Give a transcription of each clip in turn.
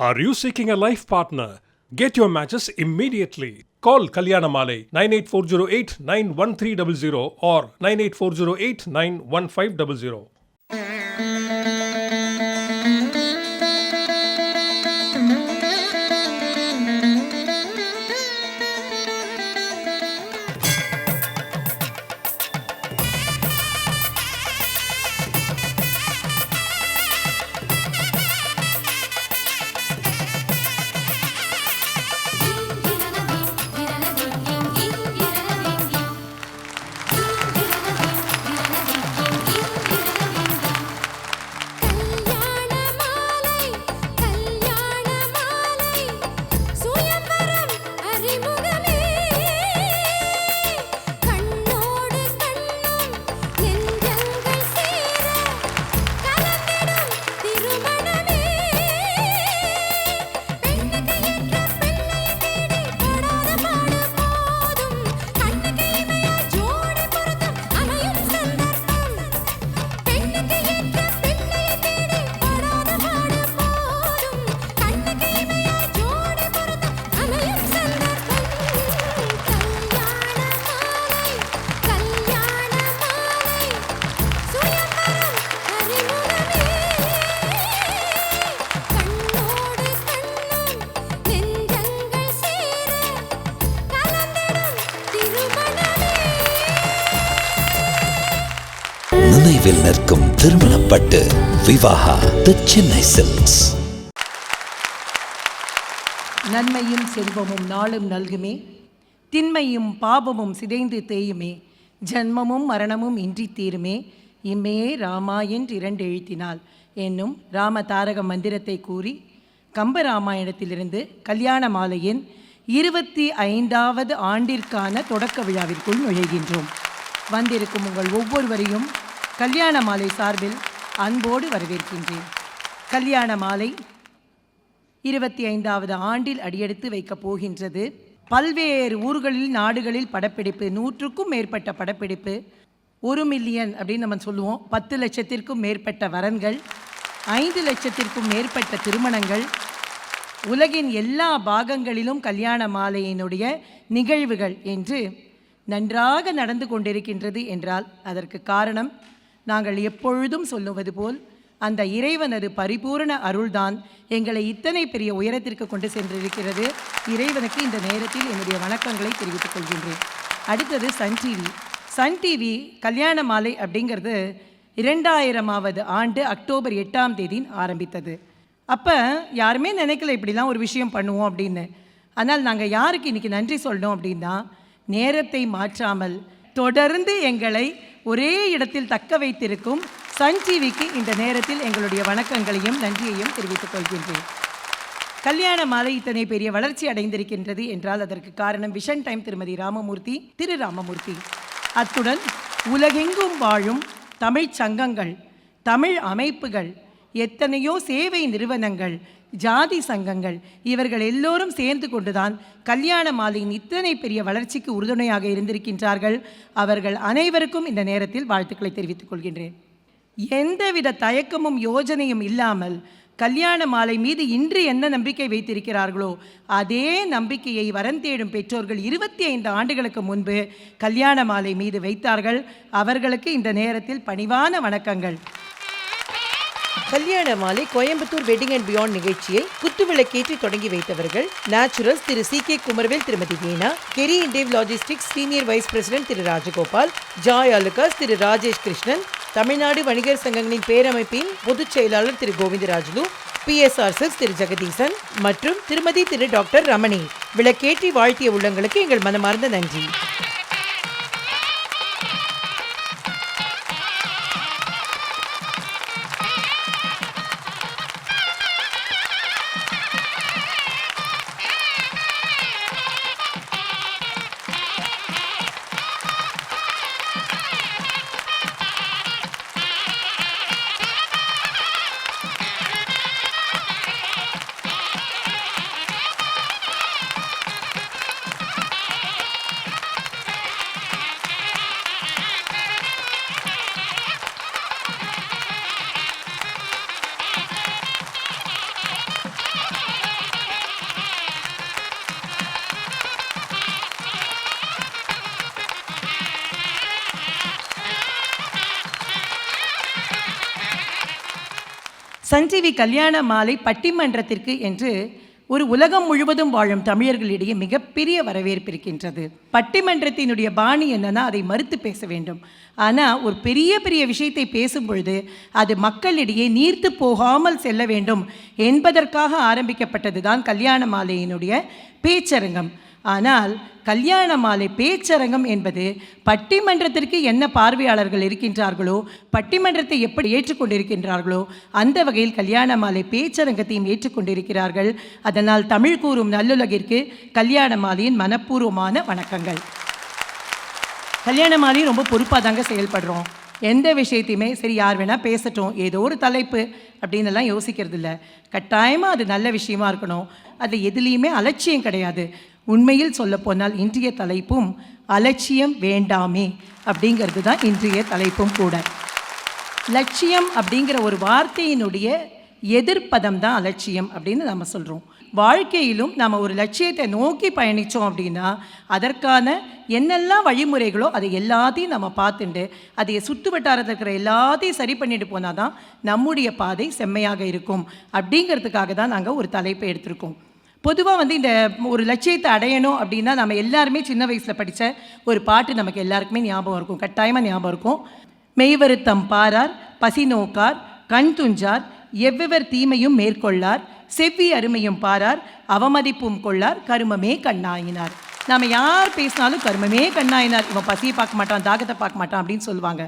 Are you seeking a life partner? Get your matches immediately. Call Kalyanamale 98408 91300 or 98408 91500. நினைவில் நிற்கும் திருமணப்பட்டு விவாகா தி Chennai silks நன்மையும் செல்வமும் நாளும் நல்குமே. திண்மையும் பாபமும் சிதைந்து தேயுமே. ஜன்மமும் மரணமும் இன்றி தீருமே. இம்மையே ராமா என்று இரண்டு எழுத்தினால் என்னும் ராம தாரக மந்திரத்தை கூறி கம்பராமாயணத்திலிருந்து கல்யாண மாலையின் இருபத்தி ஐந்தாவது ஆண்டிற்கான தொடக்க விழாவிற்குள் நுழைகின்றோம். வந்திருக்கும் உங்கள் ஒவ்வொருவரையும் கல்யாண மாலை சார்பில் அன்போடு வரவேற்கின்றேன். கல்யாண மாலை இருபத்தி ஐந்தாவது ஆண்டில் அடியெடுத்து வைக்கப் போகின்றது. பல்வேறு ஊர்களில் நாடுகளில் படப்பிடிப்பு நூற்றுக்கும் மேற்பட்ட படப்பிடிப்பு ஒரு மில்லியன் அப்படின்னு நம்ம சொல்லுவோம். பத்து லட்சத்திற்கும் மேற்பட்ட வரன்கள் ஐந்து லட்சத்திற்கும் மேற்பட்ட திருமணங்கள். உலகின் எல்லா பாகங்களிலும் கல்யாண மாலையினுடைய நிகழ்வுகள் என்று நன்றாக நடந்து கொண்டிருக்கின்றது என்றால் அதற்கு காரணம் நாங்கள் எப்பொழுதும் சொல்லுவது போல் அந்த இறைவனது பரிபூரண அருள்தான் எங்களை இத்தனை பெரிய உயரத்திற்கு கொண்டு சென்றிருக்கிறது. இறைவனுக்கு இந்த நேரத்தில் என்னுடைய வணக்கங்களை தெரிவித்துக் கொள்கின்றேன். அடுத்தது சன் டிவி. சன் டிவி கல்யாண மாலை அப்படிங்கிறது இரண்டாயிரமாவது ஆண்டு அக்டோபர் எட்டாம் தேதி ஆரம்பித்தது. அப்போ யாருமே நினைக்கல இப்படிலாம் ஒரு விஷயம் பண்ணுவோம் அப்படின்னு. ஆனால் நாங்கள் யாருக்கு இன்றைக்கி நன்றி சொல்லணும் அப்படின்னா நேரத்தை மாற்றாமல் தொடர்ந்து எங்களை ஒரே இடத்தில் தக்க வைத்திருக்கும் சன் டிவிக்கு இந்த நேரத்தில் எங்களுடைய வணக்கங்களையும் நன்றியையும் தெரிவித்துக் கொள்கின்றேன். கல்யாண மாலை இத்தனை பெரிய வளர்ச்சி அடைந்திருக்கின்றது என்றால் அதற்கு காரணம் விஷன் டைம் திருமதி ராமமூர்த்தி திரு ராமமூர்த்தி. அத்துடன் உலகெங்கும் வாழும் தமிழ்ச் சங்கங்கள் தமிழ் அமைப்புகள் எத்தனையோ சேவை நிறுவனங்கள் ஜாதி சங்கங்கள் இவர்கள் எல்லோரும் சேர்ந்து கொண்டுதான் கல்யாண மாலையின் இத்தனை பெரிய வளர்ச்சிக்கு உறுதுணையாக இருந்திருக்கின்றார்கள். அவர்கள் அனைவருக்கும் இந்த நேரத்தில் வாழ்த்துக்களை தெரிவித்துக் கொள்கின்றேன். எந்தவித தயக்கமும் யோஜனையும் இல்லாமல் கல்யாண மாலை மீது இன்று என்ன நம்பிக்கை வைத்திருக்கிறார்களோ அதே நம்பிக்கையை வரந்தேடும் பெற்றோர்கள் இருபத்தி ஐந்து ஆண்டுகளுக்கு முன்பு கல்யாண மாலை மீது வைத்தார்கள். அவர்களுக்கு இந்த நேரத்தில் பணிவான வணக்கங்கள். கல்யாண மாலை கோயம்புத்தூர் வெட்டிங் அண்ட் பியாண்ட் நிகழ்ச்சியை குத்துவிளக்கேற்றி தொடங்கி வைத்தவர்கள் Naturals Thiru C K Kumaravel Thirumathi Veena Keri Indev logistics senior vice president Thiru Rajagopal Joy Alukkas Thiru Rajesh Krishnan Tamil Nadu வணிகர் சங்கங்களின் பேரமைப்பின் பொதுச் செயலாளர் திரு கோவிந்தராஜுலு பிஎஸ்ஆர் சிஸ் திரு ஜெகதீசன் மற்றும் திருமதி திரு டாக்டர் ரமணி. விளக்கேற்றி வாழ்த்திய உள்ளங்களுக்கு எங்கள் மனமார்ந்த நன்றி. சஞ்சீவி கல்யாண மாலை பட்டிமன்றத்திற்கு என்று ஒரு உலகம் முழுவதும் வாழும் தமிழர்களிடையே மிகப்பெரிய வரவேற்பு இருக்கின்றது. பட்டிமன்றத்தினுடைய பாணி என்னன்னா அதை மறுத்து பேச வேண்டும். ஆனால் ஒரு பெரிய பெரிய விஷயத்தை பேசும் பொழுது அது மக்களிடையே நீர்த்து போகாமல் செல்ல வேண்டும் என்பதற்காக ஆரம்பிக்கப்பட்டது தான் கல்யாண மாலையினுடைய பேச்சரங்கம். ஆனால் கல்யாண மாலை பேச்சரங்கம் என்பது பட்டிமன்றத்திற்கு என்ன பார்வையாளர்கள் இருக்கின்றார்களோ பட்டிமன்றத்தை எப்படி ஏற்றுக்கொண்டிருக்கின்றார்களோ அந்த வகையில் கல்யாண மாலை பேச்சரங்கத்தையும் ஏற்றுக்கொண்டிருக்கிறார்கள். அதனால் தமிழ் கூறும் நல்லுலகிற்கு கல்யாண மாலையின் மனப்பூர்வமான வணக்கங்கள். கல்யாண மாலையும் ரொம்ப பொறுப்பாக தாங்க செயல்படுறோம். எந்த விஷயத்தையுமே சரி யார் வேணால் பேசட்டும் ஏதோ ஒரு தலைப்பு அப்படின்னு எல்லாம் யோசிக்கிறது இல்லை கட்டாயமாக அது நல்ல விஷயமா இருக்கணும். அது எதுலேயுமே அலட்சியம் கிடையாது. உண்மையில் சொல்லப்போனால் இன்றைய தலைப்பும் அலட்சியம் வேண்டாமே அப்படிங்கிறது தான் இன்றைய தலைப்பும் கூட. லட்சியம் அப்படிங்கிற ஒரு வார்த்தையினுடைய எதிர்ப்பதம் தான் அலட்சியம் அப்படின்னு நம்ம சொல்கிறோம் வாழ்க்கையிலும் நம்ம ஒரு லட்சியத்தை நோக்கி பயணித்தோம் அப்படின்னா அதற்கான என்னெல்லாம் வழிமுறைகளோ அதை எல்லாத்தையும் நம்ம பார்த்துட்டு அதை சுற்று வட்டாரத்தில் இருக்கிற எல்லாத்தையும் சரி பண்ணிட்டு போனால் தான் நம்முடைய பாதை செம்மையாக இருக்கும் அப்படிங்கிறதுக்காக தான் நாங்கள் ஒரு தலைப்பை எடுத்திருக்கோம். பொதுவாக வந்து இந்த ஒரு லட்சியத்தை அடையணும் அப்படின்னா நம்ம எல்லாருமே சின்ன வயசில் படித்த ஒரு பாட்டு நமக்கு எல்லாருக்குமே ஞாபகம் இருக்கும். கட்டாயமாக ஞாபகம் இருக்கும். மெய்வருத்தம் பாரார் பசி நோக்கார் கண் துஞ்சார் எவ்வெவர் தீமையும் மேற்கொள்ளார் செவ்வி அருமையும் பாரார் அவமதிப்பும் கொள்ளார் கருமமே கண்ணாயினார். நாம் யார் பேசினாலும் கருமமே கண்ணாயினார். இவன் பசியை பார்க்க மாட்டான் தாகத்தை பார்க்க மாட்டான் அப்படின்னு சொல்லுவாங்க.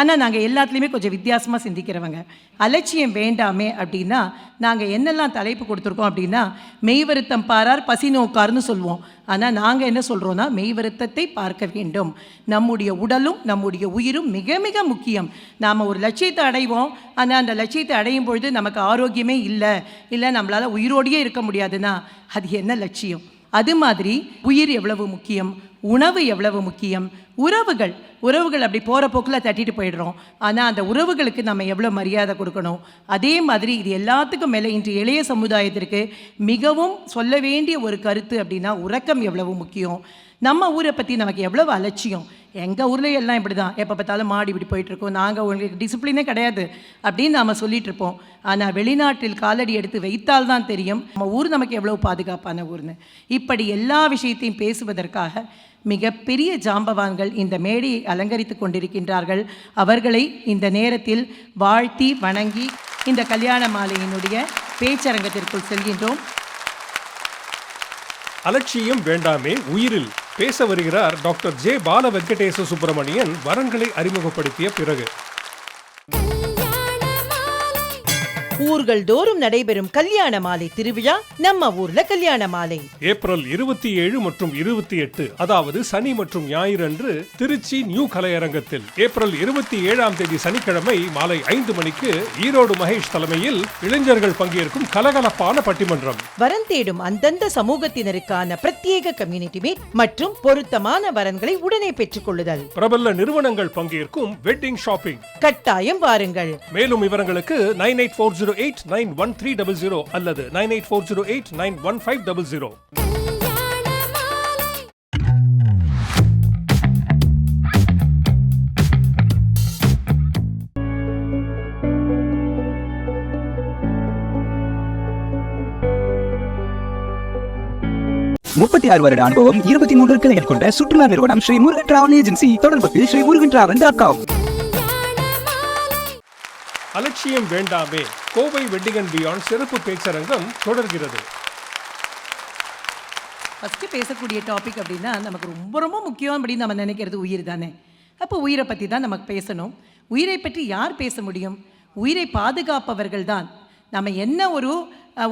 ஆனால் நாங்கள் எல்லாத்துலேயுமே கொஞ்சம் வித்தியாசமாக சிந்திக்கிறவங்க. அலட்சியம் வேண்டாமே அப்படின்னா நாங்கள் என்னெல்லாம் தலைப்பு கொடுத்துருக்கோம் அப்படின்னா மெய் வருத்தம் பாரார் பசி நோக்கார்னு சொல்லுவோம். ஆனால் நாங்கள் என்ன சொல்கிறோன்னா மெய் வருத்தத்தை பார்க்க வேண்டும். நம்முடைய உடலும் நம்முடைய உயிரும் மிக மிக முக்கியம். நாம் ஒரு லட்சியத்தை அடைவோம். ஆனால் அந்த லட்சியத்தை அடையும் பொழுது நமக்கு ஆரோக்கியமே இல்லை. இல்லை நம்மளால் உயிரோடையே இருக்க முடியாதுன்னா அது என்ன லட்சியம்? அது மாதிரி உயிர் எவ்வளவு முக்கியம்? உணவு எவ்வளவு முக்கியம்? உறவுகள் உறவுகள் அப்படி போகிற போக்கில் தட்டிட்டு போயிடுறோம். ஆனால் அந்த உறவுகளுக்கு நம்ம எவ்வளோ மரியாதை கொடுக்கணும்? அதே மாதிரி இது எல்லாத்துக்கும் மேலே இன்று இளைய சமுதாயத்திற்கு மிகவும் சொல்ல வேண்டிய ஒரு கருத்து அப்படின்னா உறக்கம் எவ்வளவு முக்கியம்? நம்ம ஊரை பற்றி நமக்கு எவ்வளவு அலட்சியம்? எங்கள் ஊரில் எல்லாம் இப்படி தான் எப்போ பார்த்தாலும் மாடி இப்படி போயிட்டுருக்கோம் நாங்கள் உங்களுக்கு டிசிப்ளினே கிடையாது அப்படின்னு நாம் சொல்லிட்டு இருப்போம். ஆனால் வெளிநாட்டில் காலடி எடுத்து வைத்தால் தான் தெரியும் நம்ம ஊர் நமக்கு எவ்வளோ பாதுகாப்பான ஊர்னு. இப்படி எல்லா விஷயத்தையும் பேசுவதற்காக மிகப்பெரிய ஜாம்பவான்கள் இந்த மேடையை அலங்கரித்து கொண்டிருக்கின்றார்கள். அவர்களை இந்த நேரத்தில் வாழ்த்தி வணங்கி இந்த கல்யாண மாலையினுடைய பேச்சரங்கத்திற்குள் செல்கின்றோம். அலட்சியம் வேண்டாமே உயிரில். பேச வருகிறார் டாக்டர் ஜே பால வெங்கடேச சுப்பிரமணியன். வரன்களை அறிமுகப்படுத்திய பிறகு. ஊர்கள் தோறும் நடைபெறும் கல்யாண மாலை திருவிழா நம்ம ஊர்ல கல்யாண மாலை. ஏப்ரல் இருபத்தி ஏழு மற்றும் இருபத்தி எட்டு அதாவது சனி மற்றும் ஞாயிறு அன்று திருச்சி நியூ கலையரங்கத்தில். ஏப்ரல் இருபத்தி ஏழாம் தேதி சனிக்கிழமை மாலை ஐந்து மணிக்கு ஈரோடு மகேஷ் தலைமையில் இளைஞர்கள் பங்கேற்கும் கலகலப்பான பட்டிமன்றம். வரன் தேடும் அந்தந்த சமூகத்தினருக்கான பிரத்யேக கம்யூனிட்டி மீட் மற்றும் பொருத்தமான வரன்களை உடனே பெற்றுக் கொள்ளுதல். பிரபல நிறுவனங்கள் பங்கேற்கும் வெட்டிங் ஷாப்பிங் கட்டாயம் வாருங்கள். மேலும் விவரங்களுக்கு nine eight four zero zero eight nine one three double zero அல்லது nine eight four zero eight nine one five double zero. முப்பத்தி ஆறு வருட அனுபவம் இருபத்தி மூன்று கிளைகள் கொண்ட சுற்றுலா நிறுவனம் ஸ்ரீ முருகன் டிராவல் ஏஜென்சி தொடர்புக்கு Sri Murugan travel dot com அலட்சியம் வேண்டாமே. கோவை வெட்டிங் அண்ட் பியாண்ட் சிறப்பு பேச்சரங்கம் தொடர்கிறது. ஃபஸ்ட்டு பேசக்கூடிய டாபிக் அப்படின்னா நமக்கு ரொம்ப ரொம்ப முக்கியம் அப்படின்னு நம்ம நினைக்கிறது உயிர் தானே. அப்போ உயிரை பற்றி தான் நமக்கு பேசணும். உயிரை பற்றி யார் பேச முடியும்? உயிரை பாதுகாப்பவர்கள் தான். நம்ம என்ன ஒரு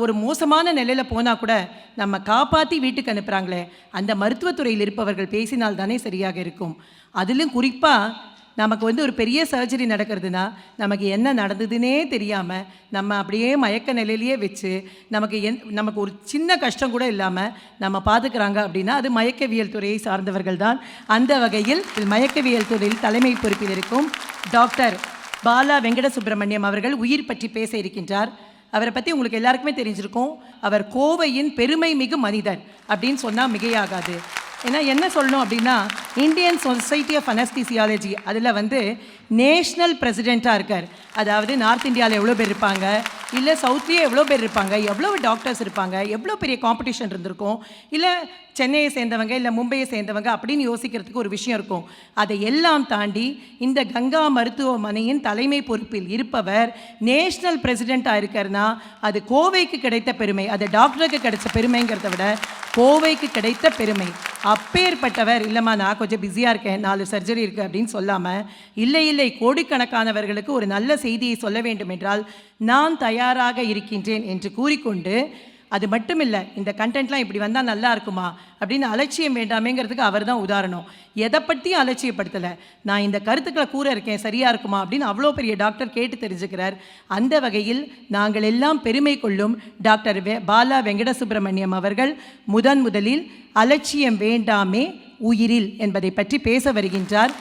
ஒரு மோசமான நிலையில் போனால் கூட நம்ம காப்பாற்றி வீட்டுக்கு அனுப்புகிறாங்களே அந்த மருத்துவத்துறையில் இருப்பவர்கள் பேசினால் தானே சரியாக இருக்கும். அதிலும் குறிப்பாக நமக்கு வந்து ஒரு பெரிய சர்ஜரி நடக்கிறதுனா நமக்கு என்ன நடந்ததுன்னே தெரியாமல் நம்ம அப்படியே மயக்க நிலையிலேயே வச்சு நமக்கு என் நமக்கு ஒரு சின்ன கஷ்டம் கூட இல்லாமல் நம்ம பார்த்துக்கிறாங்க அப்படின்னா அது மயக்கவியல் துறையை சார்ந்தவர்கள் தான். அந்த வகையில் மயக்கவியல் துறையில் தலைமை பொறுப்பில் இருக்கும் டாக்டர் பாலா வெங்கட சுப்பிரமணியம் அவர்கள் உயிர் பற்றி பேச இருக்கின்றார். அவரை பற்றி உங்களுக்கு எல்லாருக்குமே தெரிஞ்சிருக்கும். அவர் கோவையின் பெருமை மிகு மனிதர் அப்படின்னு சொன்னால் மிகையாகாது. ஏன்னா என்ன சொல்லணும் அப்படின்னா இந்தியன் சொசைட்டி ஆஃப் அனஸ்தீசியாலஜி அதில் வந்து நேஷ்னல் பிரசிடெண்ட்டாக இருக்கார். அதாவது நார்த் இந்தியாவில் எவ்வளோ பேர் இருப்பாங்க? இல்லை சவுத்லேயே எவ்வளோ பேர் இருப்பாங்க? எவ்வளோ டாக்டர்ஸ் இருப்பாங்க? எவ்வளோ பெரிய காம்படிஷன் இருந்திருக்கும்? இல்லை சென்னையை சேர்ந்தவங்க இல்லை மும்பையை சேர்ந்தவங்க அப்படின்னு யோசிக்கிறதுக்கு ஒரு விஷயம் இருக்கும். அதை எல்லாம் தாண்டி இந்த கங்கா மருத்துவமனையின் தலைமை பொறுப்பில் இருப்பவர் நேஷ்னல் பிரசிடெண்ட்டாக இருக்காருன்னா அது கோவைக்கு கிடைத்த பெருமை. அது டாக்டருக்கு கிடைச்ச பெருமைங்கிறத விட கோவைக்கு கிடைத்த பெருமை. அப்பேற்பட்டவர் இல்லைம்மா நான் கொஞ்சம் பிஸியாக இருக்கேன் நாலு சர்ஜரி இருக்குது அப்படின்னு சொல்லாமல் இல்லை இல்லை கோடிக்கணக்கானவர்களுக்கு ஒரு நல்ல செய்தியை சொல்ல வேண்டும் என்றால் நான் தயாராக இருக்கின்றேன் என்று கூறிக்கொண்டு அது மட்டும் இல்லை இந்த கண்டென்ட்லாம் இப்படி வந்தால் நல்லா இருக்குமா? அப்படின்னு அலட்சியம் வேண்டாமேங்கிறதுக்கு அவர் தான் உதாரணம். எதை பற்றியும் அலட்சியப்படுத்தலை. நான் இந்த கருத்துக்களை கூற இருக்கேன் சரியாக இருக்குமா? அப்படின்னு அவ்வளோ பெரிய டாக்டர் கேட்டு தெரிஞ்சுக்கிறார். அந்த வகையில் நாங்கள் எல்லாம் பெருமை கொள்ளும் டாக்டர் வெ பாலா வெங்கட சுப்பிரமணியம் அவர்கள் முதன் முதலில் அலட்சியம் வேண்டாமே உயிரில் என்பதை பற்றி பேச வருகின்றார்.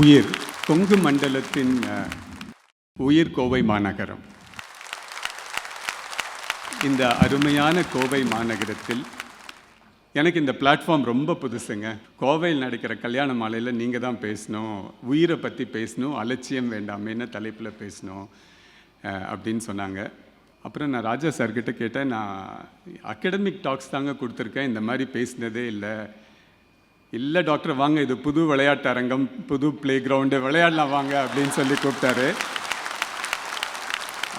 உயிர் கொங்கு மண்டலத்தின் உயிர் கோவை மாநகரம். இந்த அருமையான கோவை மாநகரத்தில் எனக்கு இந்த பிளாட்ஃபார்ம் ரொம்ப புதுசுங்க. கோவையில் நடக்கிற கல்யாண மாலையில் நீங்கள் தான் பேசணும். உயிரை பற்றி பேசணும். அலட்சியம் வேண்டாமேன்னு தலைப்பில் பேசணும்? அப்படின்னு சொன்னாங்க. அப்புறம் நான் ராஜா சார்கிட்ட கேட்டேன். நான் அகடமிக் டாக்ஸ் தாங்க கொடுத்துருக்கேன். இந்த மாதிரி பேசினதே இல்லை. இல்லை டாக்டர் வாங்க இது புது விளையாட்டு அரங்கம் புது ப்ளே கிரவுண்டு விளையாடலாம் வாங்க அப்படின்னு சொல்லி கூப்பிட்டாரு.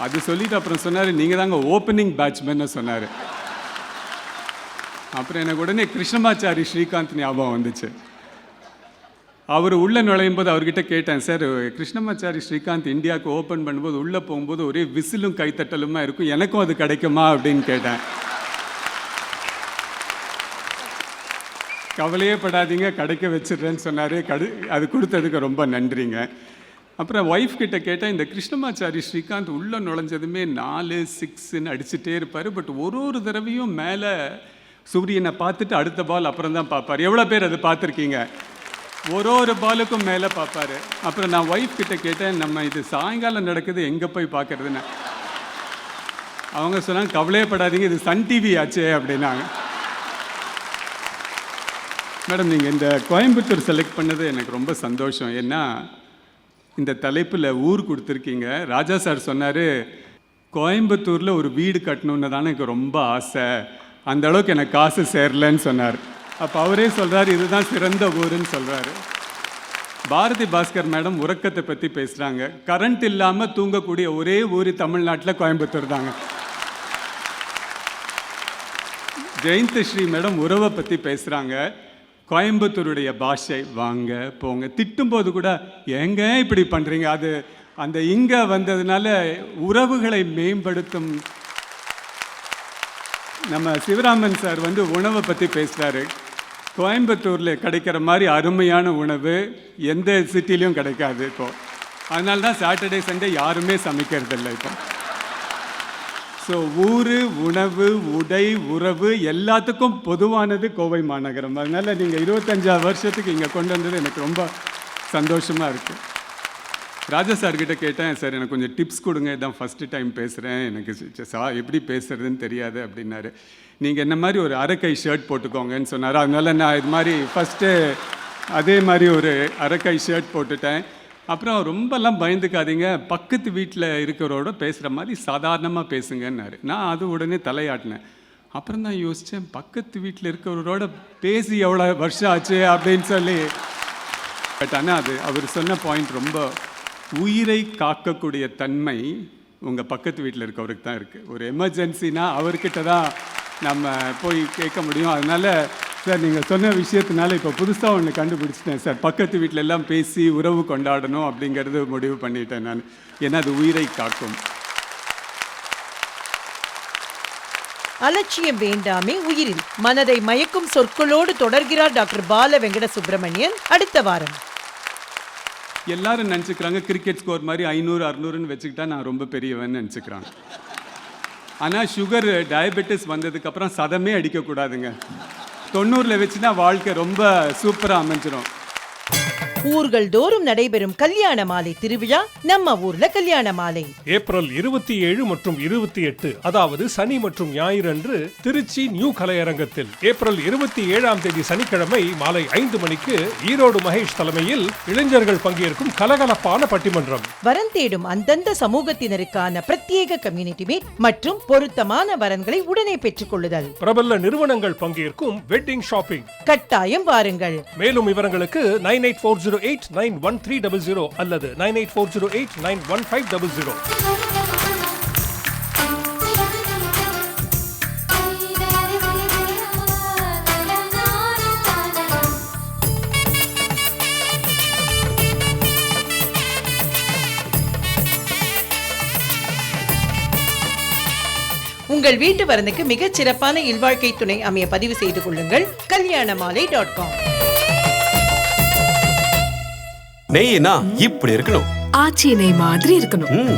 அது சொல்லிட்டு அப்புறம் சொன்னார் நீங்கள் தாங்க ஓப்பனிங் பேட்ச்மேன்னு சொன்னார். அப்புறம் எனக்கு உடனே கிருஷ்ணமாச்சாரி ஸ்ரீகாந்த் ஞாபகம் வந்துச்சு. அவர் உள்ளே நுழையும் போது அவர்கிட்ட கேட்டேன் சார் கிருஷ்ணமாச்சாரி ஸ்ரீகாந்த் இந்தியாவுக்கு ஓப்பன் பண்ணும்போது உள்ளே போகும்போது ஒரே விசிலும் கைத்தட்டலுமா இருக்கும்? எனக்கும் அது கிடைக்குமா? அப்படின்னு கேட்டேன். கவலையே படாதீங்க கிடைக்க வச்சிடுறேன்னு சொன்னார். கடு அது கொடுத்ததுக்கு ரொம்ப நன்றிங்க. அப்புறம் ஒய்ஃப் கிட்ட கேட்டேன் இந்த கிருஷ்ணமாச்சாரி ஸ்ரீகாந்த் உள்ளே நுழைஞ்சதுமே நாலு சிக்ஸ்ன்னு அடிச்சுட்டே இருப்பார். பட் ஒரு ஒரு தடவையும் மேலே சூரியனை பார்த்துட்டு அடுத்த பால் அப்புறம் தான் பார்ப்பார். எவ்வளோ பேர் அது பார்த்துருக்கீங்க? ஒரு ஒரு பாலுக்கும் மேலே பார்ப்பாரு. அப்புறம் நான் ஒய்ஃப் கிட்ட கேட்டேன் நம்ம இது சாயங்காலம் நடக்குது எங்கே போய் பார்க்கறதுன்னு. அவங்க சொன்னாங்க கவலையே படாதீங்க இது சன் டிவி ஆச்சே அப்படின்னாங்க. மேடம் நீங்கள் இந்த கோயம்புத்தூர் செலக்ட் பண்ணது எனக்கு ரொம்ப சந்தோஷம். ஏன்னா இந்த தலைப்பில் ஊர் கொடுத்துருக்கீங்க. ராஜா சார் சொன்னார் கோயம்புத்தூரில் ஒரு வீடு கட்டணுன்னு தானே எனக்கு ரொம்ப ஆசை. அந்த அளவுக்கு எனக்கு காசு சேரலன்னு சொன்னார். அப்போ அவரே சொல்கிறார் இதுதான் சிறந்த ஊருன்னு சொல்கிறாரு பாரதி பாஸ்கர் மேடம் உறக்கத்தை பற்றி பேசுகிறாங்க கரண்ட் இல்லாமல் தூங்கக்கூடிய ஒரே ஊர் தமிழ்நாட்டில் கோயம்புத்தூர் தாங்க. ஜெயந்த் ஸ்ரீ மேடம் உறவை பற்றி பேசுகிறாங்க கோயம்புத்தூருடைய பாஷை வாங்க போங்க திட்டும்போது கூட ஏங்க இப்படி பண்ணுறீங்க அது அந்த இங்கே வந்ததுனால உறவுகளை மேம்படுத்தும். நம்ம சிவராமன் சார் வந்து உணவை பற்றி பேசுகிறாரு கோயம்புத்தூரில் கிடைக்கிற மாதிரி அருமையான உணவு எந்த சிட்டிலையும் கிடைக்காது இப்போது அதனால தான் சாட்டர்டே சண்டே யாருமே சமைக்கிறதில்ல இப்போ. ஸோ ஊர் உணவு உடை உறவு எல்லாத்துக்கும் பொதுவானது கோவை மாநகரம். அதனால் நீங்கள் இருபத்தஞ்சா வருஷத்துக்கு இங்கே கொண்டு வந்தது எனக்கு ரொம்ப சந்தோஷமாக இருக்குது ராஜா சார்கிட்ட கேட்டேன் சார் எனக்கு கொஞ்சம் டிப்ஸ் கொடுங்க. இதான் ஃபஸ்ட்டு டைம் பேசுகிறேன் எனக்கு சா எப்படி பேசுகிறதுன்னு தெரியாது அப்படின்னாரு. நீங்கள் என்ன மாதிரி ஒரு அரைக்கை ஷர்ட் போட்டுக்கோங்கன்னு சொன்னார். அதனால் நான் இது மாதிரி ஃபஸ்ட்டு அதே மாதிரி ஒரு அரைக்கை ஷர்ட் போட்டுட்டேன். அப்புறம் ரொம்பலாம் பயந்துக்காதீங்க. பக்கத்து வீட்டில் இருக்கிறவரோட பேசுகிற மாதிரி சாதாரணமாக பேசுங்கன்னாரு. நான் அது உடனே தலையாட்டினேன். அப்புறம் தான் யோசித்தேன் பக்கத்து வீட்டில் இருக்கிறவரோட பேசி எவ்வளோ வருஷம் ஆச்சு அப்படின்னு சொல்லி. பட் ஆனால் அது அவர் சொன்ன பாயிண்ட் ரொம்ப உயிரை காக்கக்கூடிய தன்மை உங்கள் பக்கத்து வீட்டில் இருக்கவருக்கு தான் இருக்குது ஒரு எமர்ஜென்சினா அவர்கிட்ட தான் நம்ம போய் கேட்க முடியும். அதனால் சார் நீங்கள் சொன்ன விஷயத்தினால இப்போ புதுசாக ஒன்று கண்டுபிடிச்சிட்டேன் சார். பக்கத்து வீட்டில் எல்லாம் பேசி உறவு கொண்டாடணும் அப்படிங்கிறது முடிவு பண்ணிட்டேன் நான். ஏன்னா அது உயிரை காக்கும். அலட்சியம் வேண்டாமே உயிரில். மனதை மயக்கும் சொற்களோடு தொடர்கிறார் டாக்டர் பால வெங்கட சுப்பிரமணியன் அடுத்த வாரம். எல்லாரும் நினச்சிக்கிறாங்க கிரிக்கெட் ஸ்கோர் மாதிரி ஐநூறு அறநூறுன்னு வச்சுக்கிட்டா நான் ரொம்ப பெரியவன் நினச்சிக்கிறாங்க. ஆனால் சுகர் டயபெட்டிஸ் வந்ததுக்கப்புறம் சதமே அடிக்கக்கூடாதுங்க. தொண்ணூறில் வச்சுனா வாழ்க்கை ரொம்ப சூப்பராக அமைஞ்சிடும் ஊர்கள் தோறும் நடைபெறும் கல்யாண மாலை திருவிழா நம்ம ஊர்ல கல்யாண மாலை. ஏப்ரல் இருபத்தி ஏழு மற்றும் இருபத்தி எட்டு அதாவது சனி மற்றும் ஞாயிறு அன்று திருச்சி நியூ கலையரங்கத்தில். ஏப்ரல் இருபத்தி ஏழாம் தேதி சனிக்கிழமை மாலை ஐந்து மணிக்கு ஈரோடு மகேஷ் தலைமையில் இளைஞர்கள் பங்கேற்கும் கலகலப்பான பட்டிமன்றம். வரன் தேடும் அந்தந்த சமூகத்தினருக்கான பிரத்யேக கம்யூனிட்டி மீட் மற்றும் பொருத்தமான வரன்களை உடனே பெற்றுக் கொள்ளுதல். பிரபல நிறுவனங்கள் பங்கேற்கும் வெட்டிங் ஷாப்பிங் கட்டாயம் வாருங்கள். மேலும் விவரங்களுக்கு nine eight four zero zero eight nine one three double zero அல்லது nine eight four zero eight nine one five double zero. உங்கள் வீட்டு வரனுக்கு மிகச் சிறப்பான இல்வாழ்க்கை துணை அமைய பதிவு செய்து கொள்ளுங்கள். Kalyanamalai dot com. நெய்னா இப்படி இருக்கணும். ஆச்சி நெய் மாதிரி இருக்கணும்.